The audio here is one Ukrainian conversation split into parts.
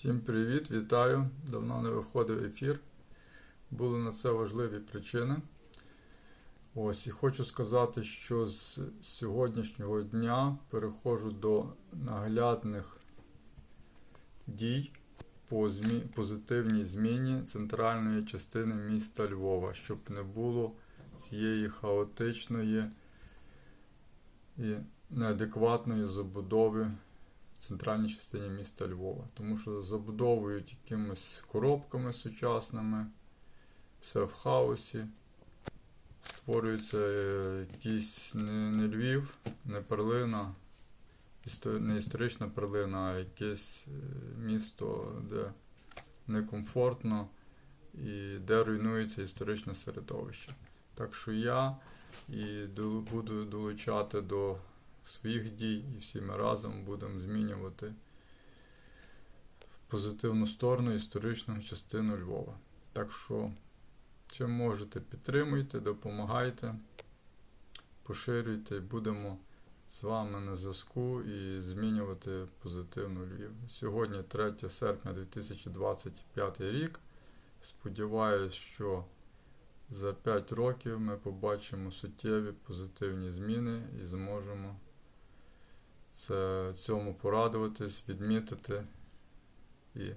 Всім привіт, вітаю. Давно не виходив ефір. Були на це важливі причини. Ось, і хочу сказати, що з сьогоднішнього дня переходжу до наглядних дій по змі... позитивній зміні центральної частини міста Львова, щоб не було цієї хаотичної і неадекватної забудови центральній частині міста Львова. Тому що забудовують якимись коробками сучасними, все в хаосі. Створюється якийсь не, не Львів, не перлина, не історична перлина, а якесь е, місто, де некомфортно і де руйнується історичне середовище. Так що я і буду долучати до своїх дій, і всі ми разом будемо змінювати в позитивну сторону історичну частину Львова. Так що, чим можете, підтримуйте, допомагайте, поширюйте, будемо з вами на зв'язку і змінювати позитивно Львів. Сьогодні 3 серпня 2025 рік. Сподіваюсь, що за 5 років ми побачимо суттєві позитивні зміни і зможемо це, цьому порадуватись, відмітити і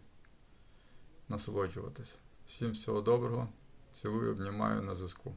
насолоджуватись. Всім всього доброго. Цілую, обнімаю на зв'язку.